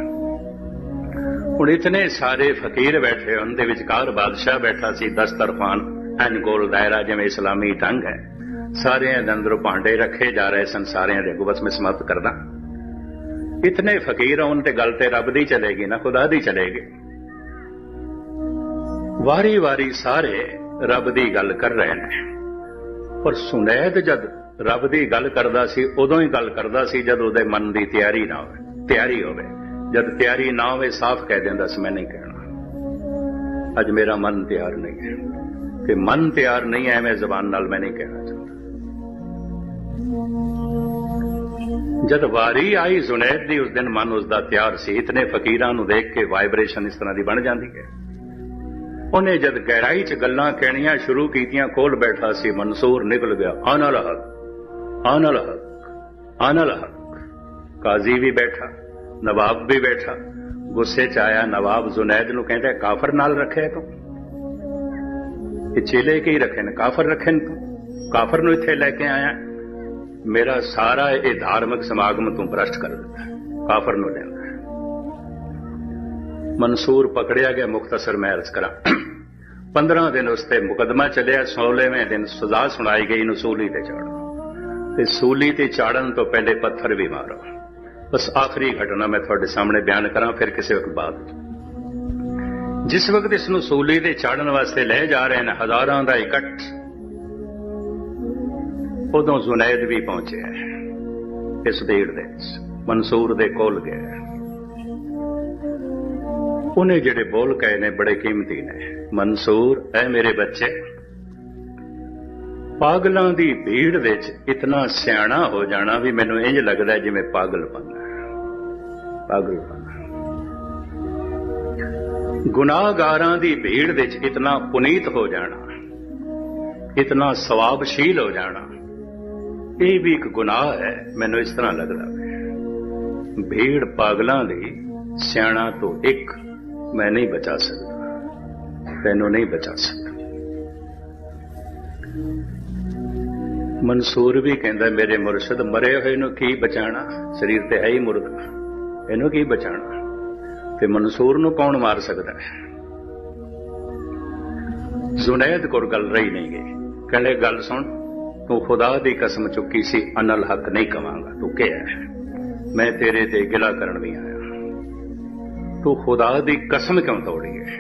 ਹੁਣ ਇਤਨੇ ਸਾਰੇ ਫਕੀਰ ਬੈਠੇ ਉਹਨਾਂ ਦੇ ਵਿਚਕਾਰ ਬਾਦਸ਼ਾਹ ਬੈਠਾ ਸੀ ਦਸਤਰਖਾਨ ਐਨ ਗੋਲ ਦਾਇਰਾ ਜਿਵੇਂ ਇਸਲਾਮੀ ਢੰਗ ਹੈ। ਸਾਰਿਆਂ ਦੇ ਅੰਦਰ ਭਾਂਡੇ ਰੱਖੇ ਜਾ ਰਹੇ ਸਨ, ਸਾਰਿਆਂ ਦੇ ਅੱਗੋਂ ਬਸ ਮੈਂ ਸਮਾਪਤ ਕਰਦਾ। ਇਤਨੇ ਫਕੀਰ ਹੋਣ ਤੇ ਗੱਲ ਤੇ ਰੱਬ ਦੀ ਚਲੇਗੀ ਨਾ, ਖੁਦਾ ਦੀ ਚਲੇਗੀ। ਵਾਰੀ ਵਾਰੀ ਸਾਰੇ ਰੱਬ ਦੀ ਗੱਲ ਕਰ ਰਹੇ ਨੇ। ਪਰ ਸੁਨੈਦ ਜਦ ਰੱਬ ਦੀ ਗੱਲ ਕਰਦਾ ਸੀ, ਉਦੋਂ ਹੀ ਗੱਲ ਕਰਦਾ ਸੀ ਜਦ ਉਹਦੇ ਮਨ ਦੀ ਤਿਆਰੀ ਨਾ ਹੋਵੇ, ਤਿਆਰੀ ਹੋਵੇ। ਜਦ ਤਿਆਰੀ ਨਾ ਹੋਵੇ, ਸਾਫ਼ ਕਹਿ ਦਿੰਦਾ ਸੀ, ਮੈਂ ਨਹੀਂ ਕਹਿਣਾ। ਅੱਜ ਮੇਰਾ ਮਨ ਤਿਆਰ ਨਹੀਂ ਹੈ। ਤੇ ਮਨ ਤਿਆਰ ਨਹੀਂ ਹੈ, ਐਵੇਂ ਜ਼ਬਾਨ ਨਾਲ ਮੈਂ ਨਹੀਂ ਕਹਿਣਾ ਚਾਹੁੰਦਾ। ਜਦ ਵਾਰੀ ਆਈ ਜ਼ੁਨੈਦ ਦੀ, ਉਸ ਦਿਨ ਮਨ ਉਸ ਦਾ ਤਿਆਰ ਸੀ। ਇਤਨੇ ਫਕੀਰਾਂ ਨੂੰ ਦੇਖ ਕੇ ਵਾਈਬ੍ਰੇਸ਼ਨ ਇਸ ਤਰ੍ਹਾਂ ਦੀ ਬਣ ਜਾਂਦੀ ਹੈ। ਉਹਨੇ ਜਦ ਗਹਿਰਾਈ 'ਚ ਗੱਲਾਂ ਕਹਿਣੀਆਂ ਸ਼ੁਰੂ ਕੀਤੀਆਂ, ਕੋਲ ਬੈਠਾ ਸੀ, ਮਨਸੂਰ ਨਿਕਲ ਗਿਆ। ਆਨਲ ਹਕ ਆਨਲ ਹਕ ਆਨਲ ਹਕ ਕਾਜ਼ੀ ਵੀ ਬੈਠਾ, ਨਵਾਬ ਵੀ ਬੈਠਾ। ਗੁੱਸੇ 'ਚ ਆਇਆ ਨਵਾਬ ਜ਼ੁਨੈਦ ਨੂੰ ਕਹਿੰਦਾ, ਕਾਫਰ ਨਾਲ ਰੱਖਿਆ ਤੂੰ? ਇਹ ਚੇਲੇ ਕੀ ਰੱਖੇ ਨੇ ਕਾਫਰ ਰੱਖੇ ਨੇ ਤੂੰ? ਕਾਫਰ ਨੂੰ ਇੱਥੇ ਲੈ ਕੇ ਆਇਆ? ਮੇਰਾ ਸਾਰਾ ਇਹ ਧਾਰਮਿਕ ਸਮਾਗਮ ਤੂੰ ਭ੍ਰਸ਼ਟ ਕਰ ਦਿੱਤਾ। ਕਾਫਰ ਨੂੰ ਲੈਂਦਾ ਮਨਸੂਰ ਪਕੜਿਆ ਗਿਆ ਮੁਖਤਸਰ ਮੈਂ ਅਰਜ਼ ਕਰਾਂ 15 ਦਿਨ ਉਸ ਤੇ ਮੁਕਦਮਾ ਚੱਲਿਆ 16ਵੇਂ ਦਿਨ ਸਜ਼ਾ ਸੁਣਾਈ ਗਈ ਨੂੰ ਸੂਲੀ ਤੇ ਚੜ੍ਹੋ ਤੇ ਸੂਲੀ ਤੇ ਚਾੜਨ ਤੋਂ ਪਹਿਲੇ ਪੱਥਰ ਵੀ ਮਾਰੋ। ਬਸ ਆਖਰੀ ਘਟਨਾ ਮੈਂ ਤੁਹਾਡੇ ਸਾਹਮਣੇ ਬਿਆਨ ਕਰਾਂ, ਫਿਰ ਕਿਸੇ ਵਕਤ ਬਾਅਦ। ਜਿਸ ਵਕਤ ਇਸ ਨੂੰ ਸੂਲੀ ਤੇ ਚਾੜਨ ਵਾਸਤੇ ਲੈ ਜਾ ਰਹੇ ਨੇ, ਹਜ਼ਾਰਾਂ ਦਾ ਇਕੱਠ ਉਦੋਂ ਜ਼ੁਨੈਦ ਵੀ ਪਹੁੰਚਿਆ। ਇਸ ਭੀੜ ਦੇ ਵਿੱਚ, ਮਨਸੂਰ ਦੇ ਕੋਲ ਗਿਆ। ਉਹਨੇ ਜਿਹੜੇ ਬੋਲ ਕਹੇ ਨੇ, ਬੜੇ ਕੀਮਤੀ ਨੇ। ਮਨਸੂਰ, ਐ ਮੇਰੇ ਬੱਚੇ। ਪਾਗਲਾਂ ਦੀ ਭੀੜ ਵਿੱਚ ਇਤਨਾ ਸਿਆਣਾ ਹੋ ਜਾਣਾ ਵੀ ਮੈਨੂੰ ਇੰਜ ਲੱਗਦਾ ਜਿਵੇਂ ਪਾਗਲਪਨ ਹੈ। ਪਾਗਲਪਨ ਗੁਨਾਹਗਾਰਾਂ ਦੀ ਭੀੜ ਵਿੱਚ ਇਤਨਾ ਪੁਨੀਤ ਹੋ ਜਾਣਾ, ਇਤਨਾ ਸਵਾਬਸ਼ੀਲ ਹੋ ਜਾਣਾ, ਇਹ ਵੀ ਇੱਕ ਗੁਨਾਹ ਹੈ, ਮੈਨੂੰ ਇਸ ਤਰ੍ਹਾਂ ਲੱਗਦਾ ਭੀੜ ਪਾਗਲਾਂ ਦੀ ਸਿਆਣਾ ਤੋਂ ਇੱਕ ਮੈਂ ਨਹੀਂ ਬਚਾ ਸਕਦਾ। ਤੈਨੂੰ ਨਹੀਂ ਬਚਾ ਸਕਦਾ। ਮਨਸੂਰ ਵੀ ਕਹਿੰਦਾ, ਮੇਰੇ ਮੁਰਸ਼ਿਦ ਮਰੇ ਹੋਏ ਨੂੰ ਕੀ ਬਚਾਣਾ ਸਰੀਰ ਤੇ ਹੈ ਹੀ ਮੁਰਦਾ ਇਹਨੂੰ ਕੀ ਬਚਾਣਾ ਤੇ ਮਨਸੂਰ ਨੂੰ ਕੌਣ ਮਾਰ ਸਕਦਾ ਹੈ? ਜ਼ੁਨੈਦ ਕੋਲ ਗੱਲ ਰਹੀ ਨਹੀਂ ਗਈ। ਕਹਿੰਦੇ, ਗੱਲ ਸੁਣ, ਤੂੰ ਖੁਦਾ ਦੀ ਕਸਮ ਚੁੱਕੀ ਸੀ, ਅਨਲ ਹੱਕ ਨਹੀਂ ਕਵਾਂਗਾ। ਤੂੰ ਕਿਹਾ ਮੈਂ ਤੇਰੇ ਤੇ ਗਿਲਾ ਕਰਨ ਵੀ ਆਇਆ। ਤੂੰ ਖੁਦਾ ਦੀ ਕਸਮ ਕਿਉਂ ਤੋੜੀ ਹੈ?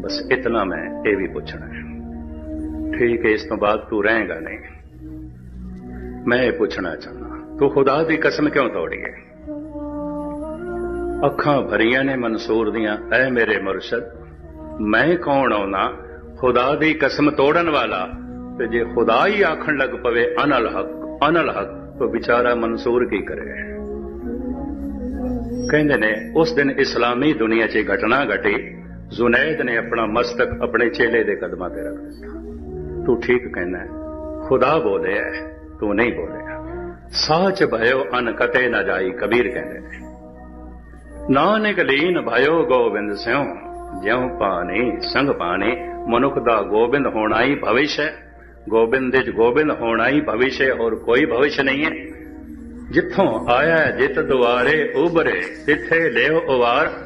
ਬਸ ਇਤਨਾ ਮੈਂ ਇਹ ਵੀ ਪੁੱਛਣਾ ਹੈ। ਠੀਕ ਹੈ, ਇਸ ਤੋਂ ਬਾਅਦ ਤੂੰ ਰਹੇਗਾ ਨਹੀਂ। ਮੈਂ ਇਹ ਪੁੱਛਣਾ ਚਾਹੁੰਦਾ, ਤੂੰ ਖੁਦਾ ਦੀ ਕਸਮ ਕਿਉਂ ਤੋੜੀ ਹੈ? ਅੱਖਾਂ ਭਰੀਆਂ ਨੇ ਮਨਸੂਰ ਦੀਆਂ, ਐ ਮੇਰੇ ਮੁਰਸ਼ਦ, ਮੈਂ ਕੌਣ ਆਉਣਾ? ਖੁਦਾ ਦੀ ਕਸਮ ਤੋੜਨ ਵਾਲਾ? ਤੇ ਜੇ ਖੁਦਾ ਹੀ ਆਖਣ ਲੱਗ ਪਵੇ, ਅਨਲ ਹਕ ਅਨਲ ਹਕ, ਤਾਂ ਵਿਚਾਰਾ ਮਨਸੂਰ ਕੀ ਕਰੇ? ਕਹਿੰਦੇ ਨੇ, ਉਸ ਦਿਨ ਇਸਲਾਮੀ ਦੁਨੀਆ 'ਚ ਘਟਨਾ ਘਟੀ। ਜ਼ੁਨੈਦ ਨੇ ਆਪਣਾ ਮਸਤਕ ਆਪਣੇ ਚੇਲੇ ਦੇ ਕਦਮਾਂ ਤੇ ਰੱਖ ਦਿੱਤਾ। ਤੂੰ ਠੀਕ ਕਹਿੰਦਾ ਖੁਦਾ ਬੋਲਿਆ ਤੂੰ ਨਹੀਂ ਬੋਲਿਆ। ਸਾਚ ਭਇਓ ਅਨ ਕਤੇ ਨਾ ਜਾਈ, ਕਬੀਰ ਕਹਿੰਦੇ ਨੇ। ਨਾਨਕ ਲੀਨ ਭਇਓ ਗੋਬਿੰਦ ਸਿਉ, ਜਿਉ ਪਾਣੀ, ਸੰਗ ਪਾਣੀ, ਮਨੁੱਖ ਦਾ ਗੋਬਿੰਦ ਹੋਣਾ ਹੀ ਭਵਿਸ਼ ਹੈ। ਗੋਬਿੰਦ ਵਿੱਚ ਗੋਬਿੰਦ ਹੋਣਾ ਹੀ ਭਵਿਸ਼ ਹੈ ਔਰ ਕੋਈ ਭਵਿਸ਼ ਨਹੀਂ ਹੈ। ਜਿੱਥੋਂ ਆਇਆ ਹੈ, ਜਿਤ ਦੁਆਰੇ ਉਬਰੇ ਤਿੱਥੇ ਲਿਓ ਉਵਾਰ।